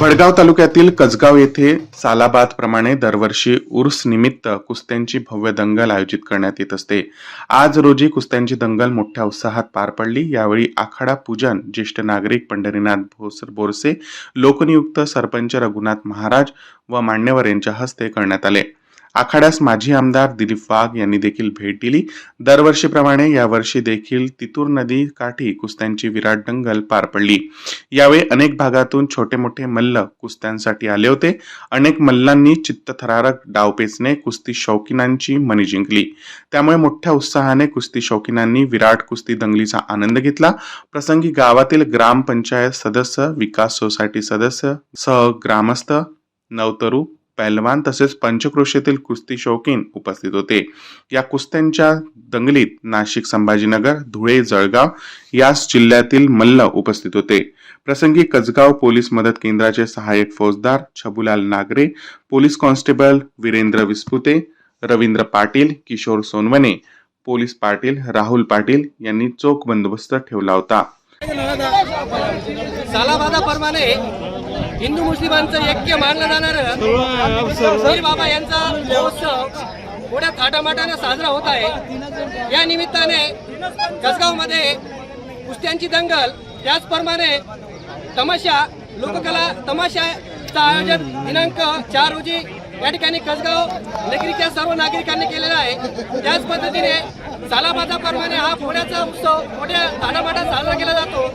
भडगाव तालुक्यातील कसगाव येथे सालाबाद प्रमाणे दरवर्षी उर्स निमित्त कुस्त्यांची भव्य दंगल आयोजित करण्यात येत असते. आज रोजी कुस्त्यांची दंगल मोठ्या उत्साहात पार पडली. यावेळी आखाडा पूजन ज्येष्ठ नागरिक पंढरीनाथ भोसर बोरसे लोकनियुक्त सरपंच रघुनाथ महाराज व मान्यवर यांच्या हस्ते करण्यात आले. आखाड्यास माजी आमदार दिलीप वाघ यांनी देखील भेट दिली. दरवर्षीप्रमाणे यावर्षी देखील तितूर नदी काठी कुस्त्यांची विराट दंगल पार पडली. यावेळी अनेक भागातून छोटे मोठे मल्ल कुस्त्यांसाठी आले होते. अनेक मल्लांनी चित्तथरारक डावपेचने कुस्ती शौकीनांची मनी जिंकली. त्यामुळे मोठ्या उत्साहाने कुस्ती शौकीनांनी विराट कुस्ती दंगलीचा आनंद घेतला. प्रसंगी गावातील ग्रामपंचायत सदस्य विकास सोसायटी सदस्य सह ग्रामस्थ नवतरू पैलवान तसेच पंचक्रोशीतील कुस्ती शौकीन उपस्थित होते. या कुस्त्यांच्या दंगलीत नाशिक संभाजीनगर धुळे जळगाव याच जिल्ह्यातील मल्ल उपस्थित होते. प्रसंगी कचगाव पोलीस मदत केंद्राचे सहाय्यक फौजदार Chhabulal Nagare police constable Virendra Vispute Ravindra Patil Kishor Sonawane police Patil Rahul Patil यांनी चोख बंदोबस्त ठेवला होता. हिंदू मुस्लिमांचं ऐक्य मानलं जाणार बाबा यांचा महोत्सव मोठ्या थाटामाटाने साजरा होत आहे. या निमित्ताने कसगावमध्ये कुस्त्यांची दंगल त्याचप्रमाणे तमाशा लोककला तमाशाचं आयोजन दिनांक चार रोजी या ठिकाणी कसगाव नगरीच्या सर्व नागरिकांनी केलेला आहे. त्याच पद्धतीने सालाबादाप्रमाणे हा पुण्याचा उत्सव मोठ्या थाटामाटात साजरा केला जातो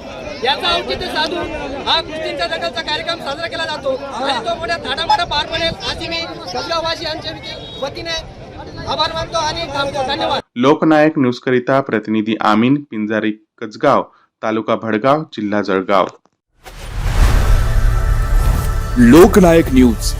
याचा औचित्य साधून हा कुस्तींच्या दंगलचा कार्यक्रम साजरा केला जातो. आणि तो मोठ्या थाटामाटा पार पडेल अशी मी कसगाववासियांच्या वतीने आभार मानतो आणि थांबतो. धन्यवाद. लोकनायक न्यूजकरिता प्रतिनिधी आमीन पिंजारी कचगाव तालुका भडगाव जिल्हा जळगाव. लोकनायक न्यूज.